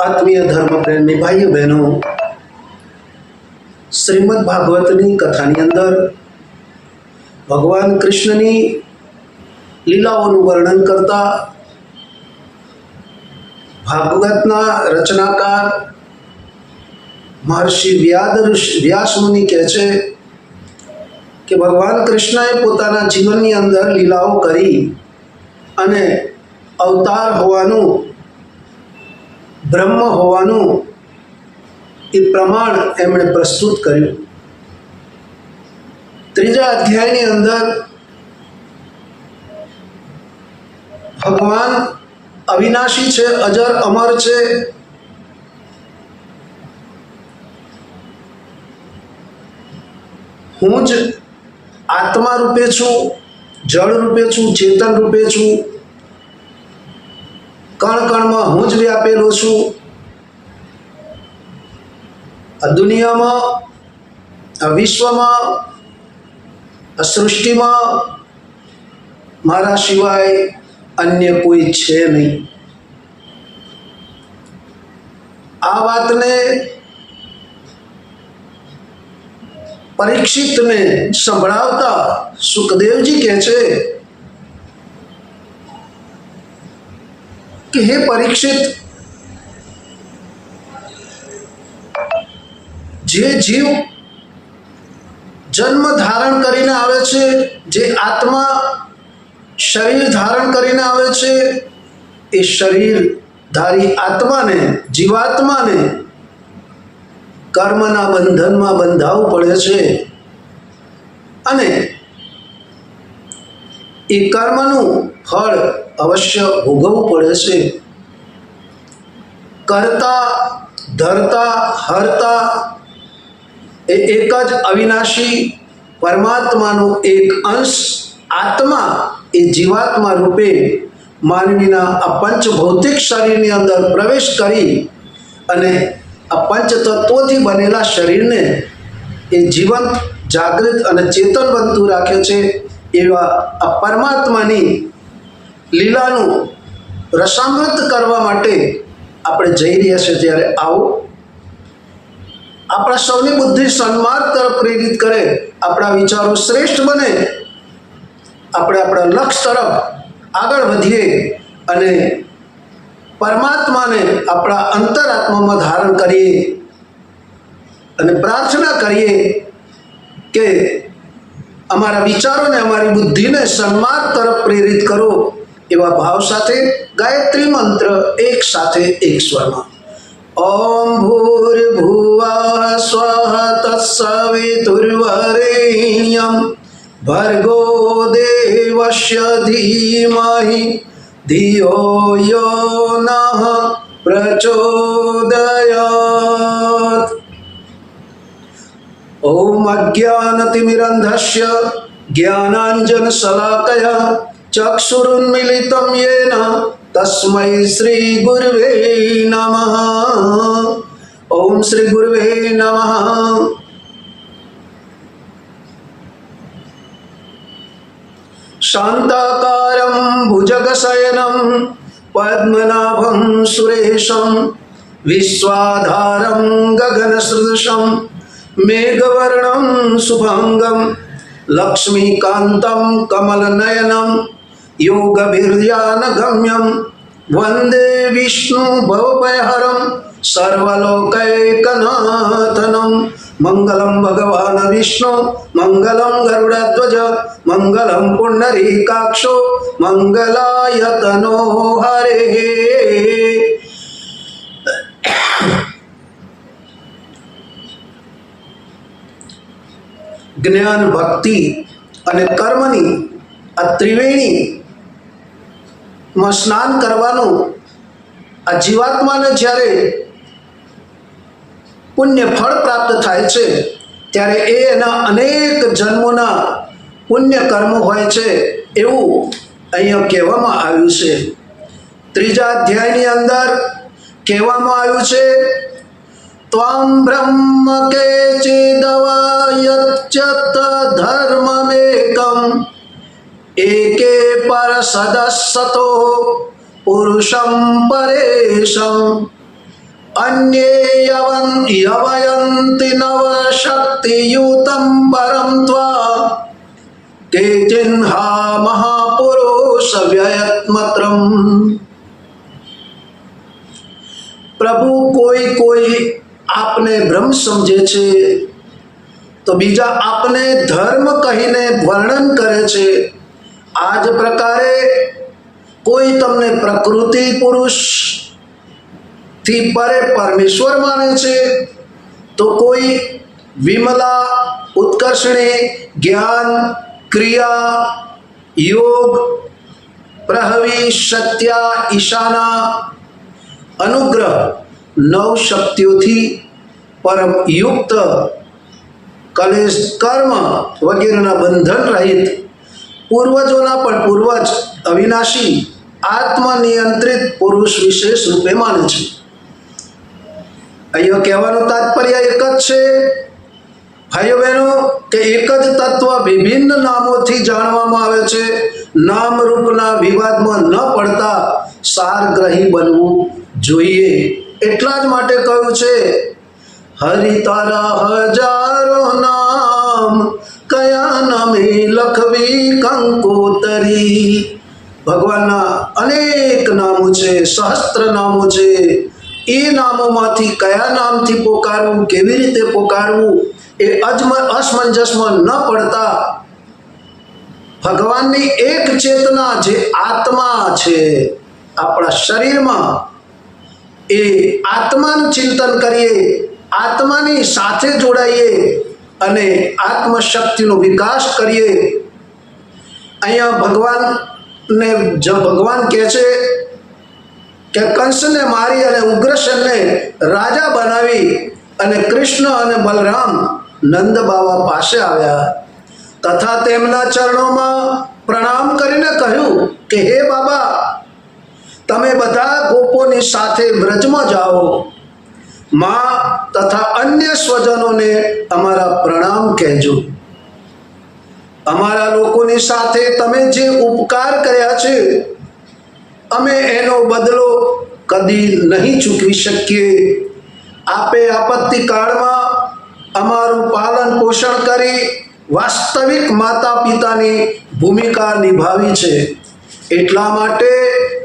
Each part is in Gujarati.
આત્મીય ધર્મ પ્રેમની ભાઈઓ બહેનો, શ્રીમદ ભાગવતની કથાની અંદર ભગવાન કૃષ્ણની લીલાઓનું વર્ણન કરતા ભાગવતના રચનાકાર મહર્ષિ વ્યાદ વ્યાસ મુનિ કહે છે કે ભગવાન કૃષ્ણએ પોતાના જીવનની અંદર લીલાઓ કરી અને અવતાર હોવાનું બ્રહ્મ હોવાનું એ પ્રમાણ એમણે પ્રસ્તુત કર્યું. ત્રીજા અધ્યાયની અંદર ભગવાન અવિનાશી છે, અજર, અમર છે. હું જ આત્મા રૂપે છું, જળ રૂપે છું, ચેતન રૂપે છું. કણ કણમાં હું જ વ્યાપેલો છું. આ દુનિયામાં, આ વિશ્વમાં, આ સૃષ્ટિમાં મારા સિવાય અન્ય કોઈ છે નહીં. આ વાતને પરીક્ષિતને સંભળાવતા સુખદેવજી કહે છે કે હે પરીક્ષિત જે જીવ જન્મ ધારણ કરીને આવે છે જે આત્મા શરીર ધારણ કરીને આવે છે એ શરીર ધારી આત્માને, જીવાત્માને કર્મના બંધનમાં બંધાવવું પડે છે. અને એ કર્મનું ફળ અવશ્ય ભોગવવું પડે છે. કરતા, ધરતા, હરતા એ એક જ અવિનાશી પરમાત્માનો એક અંશ આત્મા એ જીવાત્મા રૂપે માનવીના આ પંચ ભૌતિક શરીરની અંદર પ્રવેશ કરી અને આ પંચ તત્વોથી બનેલા શરીરને એ જીવંત, જાગૃત અને ચેતન બનતું રાખે છે. એવા આ પરમાત્માની લીલાનું રસામૃત કરવા માટે આપણે જઈ રહ્યા છીએ ત્યારે આવો. આપણા સૌની બુદ્ધિ સન્માર્ગ તરફ પ્રેરિત કરે, આપણા વિચારો શ્રેષ્ઠ બને, આપણે આપણા લક્ષ્ય તરફ આગળ વધીએ અને પરમાત્માને આપણા અંતરાત્મામાં ધારણ કરીએ અને પ્રાર્થના કરીએ કે અમારા વિચારોને, અમારી બુદ્ધિને સન્માર્ગ તરફ પ્રેરિત કરો એવા ભાવ સાથે ગાયત્રી મંત્ર એક સાથે એક સ્વરમાં. ઓમ ભૂર્ભુવઃ સ્વઃ તત્સવિતુર્વરેણ્યમ ભર્ગો દેવસ્ય ધીમહિ ધિયો યો નઃ પ્રચોદયાત ॐ अज्ञानतिमिरन्धस्य ज्ञानाञ्जनशलाकया चक्षुरुन्मिलितं येन तस्मै श्रीगुर्वे नमः ॐ श्रीगुर्वे नमः शान्ताकारं भुजगशयनं पद्मनाभं सुरेशं विश्वाधारं गगनसदृशं મેઘવર્ણમ શુભંગમ લક્ષ્મીકાંતમ કમલનયનમ યોગભિર્યાનગમ્યમ વંદે વિષ્ણુ ભવભયહરમ સર્વલોકૈકનાથનમ મંગલમ ભગવાન વિષ્ણુ મંગલમ ગરુડધ્વજ મંગલમ પુંડરીકાક્ષો મંગલાયતનો હરે જ્ઞાન, ભક્તિ અને કર્મની આ ત્રિવેણીમાં સ્નાન કરવાનું આ જીવાત્માને જ્યારે પુણ્ય ફળ પ્રાપ્ત થાય છે, ત્યારે એ એના અનેક જન્મોના પુણ્ય કર્મ હોય છે એવું અહીંયા કહેવામાં આવ્યું છે. ત્રીજા અધ્યાયની અંદર કહેવામાં આવ્યું છે ધર્મમેકમ એકે પર સદસતો પુરુષમ પરેશમ અન્યે યવન યવયંતિ નવ શક્તિયુતમ પરમ ત્વા કેચિન્હા મહાપુરુષ વ્યયત્મત્રમ પ્રભુ કોઈ કોઈ આપને બ્રહ્મ સમજે છે? તો બીજા આપને ધર્મ કહીને વર્ણન કરે છે. આ જ પ્રકારે કોઈ તમને પ્રકૃતિ પુરુષથી પરે પરમેશ્વર માને છે. તો કોઈ વિમલા ઉત્કર્ષણી જ્ઞાન, ક્રિયા, યોગ, પ્રહવી, સત્યા, ઈશાના, અનુગ્રહ નવ શક્તિઓથી પરમ યુક્ત કલેશ, કર્મ વગેરેના બંધન રહિત પૂર્વજોના પણ પૂર્વજ અવિનાશી, આત્મનિયંત્રિત પુરુષ વિશેષ રૂપે માને છે. અહીંયા કહેવાનું તાત્પર્ય એક જ છે. ભાઈઓ બહેનો, કે એક જ તત્વ વિભિન્ન નામોથી જાણવામાં આવે છે. નામ રૂપના વિવાદમાં ન પડતા સારગ્રહી બનવું જોઈએ. એટલા જ માટે કહ્યું છે, હરિ તારા હજારો નામ, કયા નામે લખવી કંકોતરી? ભગવાનના અનેક નામો છે, સહસ્ત્ર નામો છે. એ નામોમાંથી કયા નામથી પોકારવું, કેવી રીતે પોકારવું, એ અજમ, અસમંજસમાં ન પડતા. ભગવાનની એક ચેતના જે આત્મા છે, આપણા શરીરમાં એ આત્માનું ચિંતન કરીએ, આત્માની સાથે જોડાઈએ અને આત્મશક્તિનો વિકાસ કરીએ. અહીંયા ભગવાનને જ ભગવાન કહે છે કે કંસને મારી અને ઉગ્રસેનને રાજા બનાવી અને કૃષ્ણ અને બલરામ નંદ બાવા પાસે આવ્યા. તથા તેમના ચરણોમાં પ્રણામ કરીને કહ્યું કે, હે બાબા, તમે બધા ગોપોની સાથે વ્રજમાં જાઓ. માં તથા અન્ય સ્વજનોને અમારા પ્રણામ કહેજો. અમારા લોકોની સાથે તમે જે ઉપકાર કર્યા છે, અમે એનો બદલો કદી નહીં ચૂકવી શકીએ. આપે આપત્તિ કાળમાં અમારું પાલન પોષણ કરી વાસ્તવિક માતા પિતાની ભૂમિકા નિભાવી છે. એટલા માટે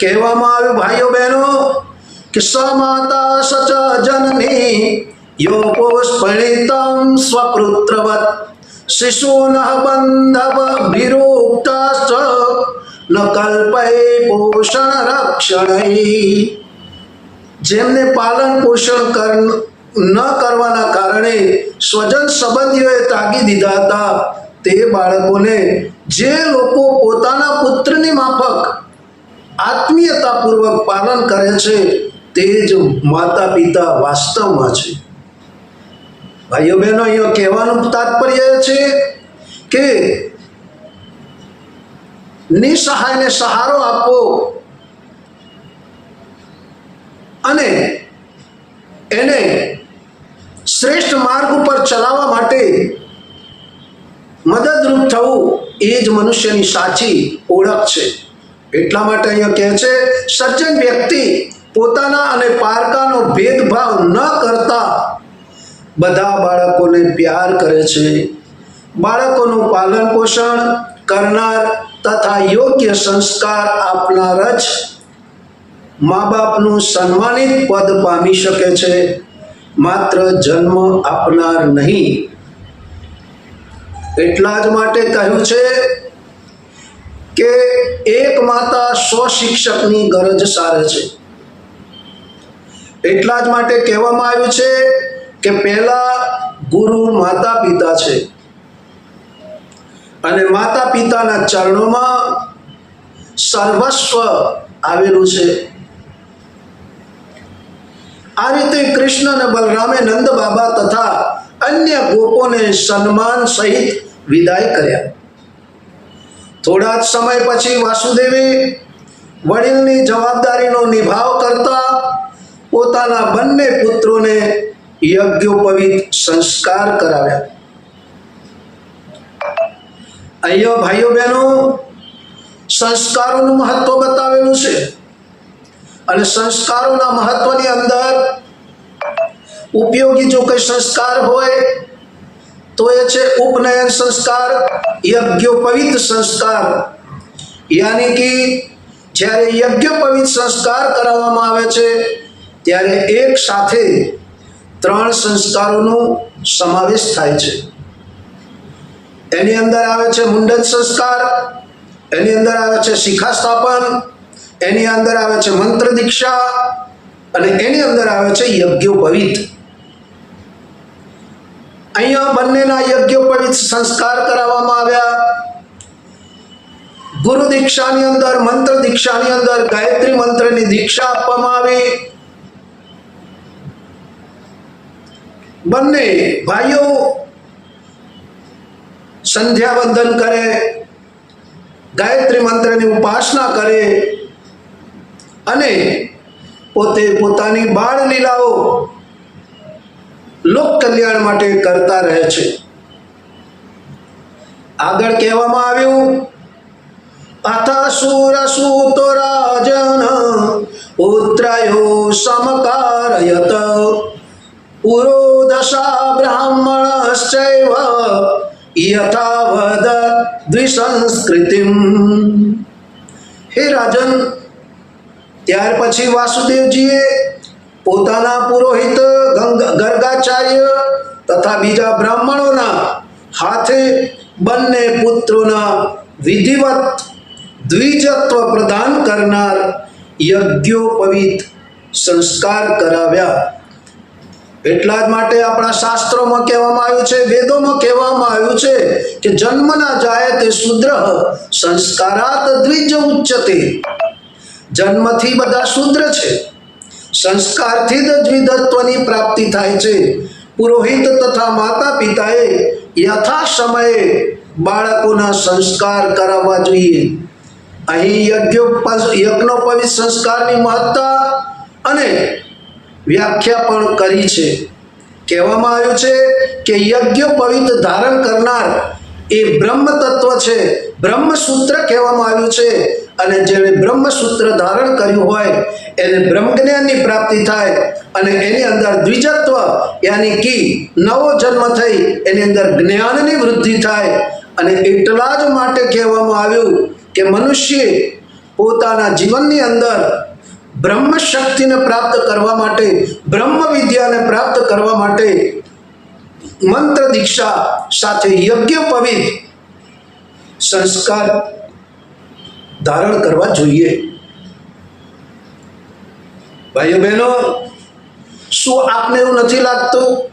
કહેવામાં આવ્યું ભાઈઓ બહેનો કે સ માતા સચ જનની યો પોષપણિતમ સ્વકૃત્રવત. શિશુન બંધવ વિરોક્તાશ્ચ ન કલ્પય પોષણ રક્ષણૈ જેમને પાલન પોષણ કર ન કરવાના કારણે સ્વજન સંબંધીઓએ તાકી દીધા હતા. તે બાળકોને જે લોકો પોતાના પુત્રની માફક આત્મીયતાપૂર્વક પાલન કરે છે તે જ માતા પિતા વાસ્તવમાં છે. ભાઈઓ બહેનો, અહીંયા કહેવાનું તાત્પર્ય છે કે નિસહાયને સહારો આપવો અને એને શ્રેષ્ઠ માર્ગ ઉપર ચલાવવા માટે મદદરૂપ થવું એ જ મનુષ્યની સાચી ઓળખ છે. એટલા માટે અહીંયા કહે છે, સજ્જન વ્યક્તિ પોતાના અને પારકાનો ભેદભાવ ન કરતા બધા બાળકોને પ્યાર કરે છે. બાળકોનું પાલન પોષણ કરનાર તથા યોગ્ય સંસ્કાર આપનાર જ મા બાપનું સન્માનિત પદ પામી શકે છે. માત્ર જન્મ આપનાર નહીં. એટલા જ માટે કહ્યું છે કે એક માતા સો શિક્ષકની ગરજ સારે છે. એટલા જ માટે કહેવામાં આવ્યું છે કે પહેલા ગુરુ માતા પિતા છે. અને માતા પિતાના ચરણોમાં સર્વસ્વ આવેલું છે. આ રીતે કૃષ્ણ અને બલરામે નંદ બાબા તથા અન્ય ગોપોને સન્માન સહિત વિદાય કર્યા. થોડા જ સમય પછી વાસુદેવે વડીલની જવાબદારીનો નિભાવ કરતા પોતાના બંને પુત્રોને યજ્ઞોપવિત સંસ્કાર કરાવ્યા. અહીંયા ભાઈઓ, બહેનો, સંસ્કારોનું મહત્વ બતાવેલું છે અને સંસ્કારોના મહત્વની અંદર ઉપયોગી જો કોઈ સંસ્કાર હોય તો એ છે ઉપનયન સંસ્કાર, યજ્ઞોપવિત સંસ્કાર. યાની કે જ્યારે યજ્ઞોપવિત સંસ્કાર કરાવવામાં આવે છે, ત્યારે એક સાથે ત્રણ સંસ્કારોનો સમાવેશ થાય છે. એની અંદર આવે છે મુંડન સંસ્કાર, એની અંદર આવે છે શિખા સ્થાપન એની અંદર આવે છે મંત્ર દીક્ષા, અને એની અંદર આવે છે યજ્ઞોપવિત. અહીંયા બંનેના યજ્ઞોપવિત સંસ્કાર કરાવવામાં આવ્યા. ગુરુ દીક્ષાની અંદર, મંત્ર દીક્ષાની અંદર, ગાયત્રી મંત્રની દીક્ષા આપવામાં આવી. બંને ભાઈઓ સંધ્યા વંદન કરે, ગાયત્રી મંત્રની ઉપાસના કરે અને પોતે પોતાની બાળ લીલાઓ લોક કલ્યાણ માટે કરતા રહે છે. આગળ કહેવામાં આવ્યું હે રાજન, ત્યાર પછી વાસુદેવજીએ પોતાના પુરોહિત ગર્ગાચાર્ય તથા બીજા બ્રાહ્મણોના હાથે બંને પુત્રોના વિધિવત દ્વિજત્વ પ્રદાન કરનાર યજ્ઞોપવિત સંસ્કાર કરાવ્યા. એટલા જ માટે આપણા શાસ્ત્રોમાં કહેવામાં આવ્યું છે, વેદોમાં કહેવામાં આવ્યું છે કે જન્મના જાય તે શુદ્ર, સંસ્કારાત દ્વિજ ઉચ્ચતે. જન્મથી બધા શુદ્ર છે. સંસ્કારથી જ દ્વિધત્વની પ્રાપ્તિ થાય છે. પુરોહિત તથા માતા પિતાએ યથા સમયે બાળકોના સંસ્કાર કરાવવા જોઈએ. અહીં યજ્ઞોપ યજ્ઞોપવિત સંસ્કારની મહત્તા અને વ્યાખ્યા પણ કરી છે. કહેવામાં આવ્યું છે કે યજ્ઞોપવિત ધારણ કરનાર એ બ્રહ્મ તત્વ છે. બ્રહ્મસૂત્ર કહેવામાં આવ્યું છે. અને જેણે બ્રહ્મસૂત્ર ધારણ કર્યું હોય, એને બ્રહ્મજ્ઞાનની પ્રાપ્તિ થાય અને એની અંદર દ્વિજત્વ, યાની કે નવો જન્મ થઈ, એની અંદર જ્ઞાનની વૃદ્ધિ થાય. અને એટલા જ માટે કહેવામાં આવ્યું કે મનુષ્ય પોતાના જીવનની અંદર બ્રહ્મ શક્તિને પ્રાપ્ત કરવા માટે બ્રહ્મ વિદ્યાને પ્રાપ્ત કરવા માટે મંત્ર દીક્ષા સાથે યજ્ઞ પવિત સંસ્કાર ધારણ કરવા જોઈએ. ભાઈઓ બહેનો, શું આપને એવું નથી લાગતું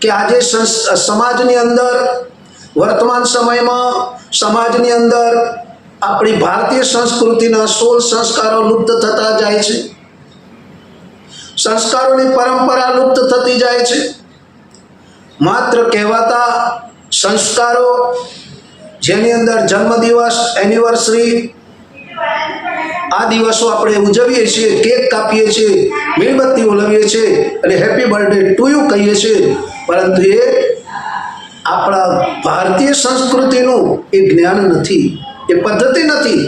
કે આજે સમાજની અંદર, વર્તમાન સમયમાં સમાજની અંદર આપણી ભારતીય સંસ્કૃતિના સોળ સંસ્કારો લુપ્ત થતા જાય છે? સંસ્કારોની પરંપરા લુપ્ત થતી જાય છે? માત્ર કહેવાતા સંસ્કારો જેની અંદર જન્મદિવસ એનિવર્સરી આ દિવસો આપણે ઉજવીએ છીએ, કેક કાપીએ છીએ મીણબત્તી ઓલવીએ છીએ અને હેપી બર્થડે ટુ યુ કહીએ છીએ. પરંતુ એ આપણા ભારતીય સંસ્કૃતિનું એ જ્ઞાન નથી, એ પદ્ધતિ નથી.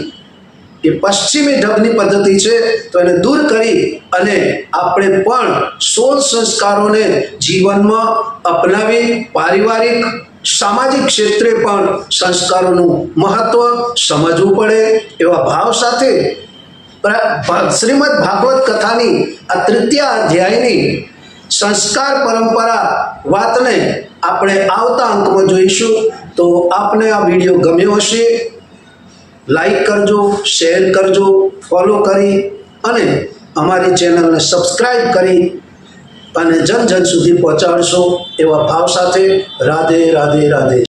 એ પશ્ચિમી ઢબની પદ્ધતિ છે, તો એને દૂર કરી અને આપણે પણ સોળ સંસ્કારોને જીવનમાં અપનાવી, પારિવારિક સામાજિક ક્ષેત્રે પણ સંસ્કારોનું મહત્વ સમજવું પડે એવા ભાવ સાથે શ્રીમદ ભાગવત કથાની આ તૃતીય અધ્યાયની સંસ્કાર પરંપરા વાતને આપણે આવતા અંકમાં જોઈશું. તો આપને આ વીડિયો ગમ્યો હશે. લાઈક કરજો, શેર કરજો, ફોલો કરી અને અમારી ચેનલને સબસ્ક્રાઈબ કરી અને જન જન સુધી પહોંચાડશો એવા ભાવ સાથે રાધે રાધે રાધે.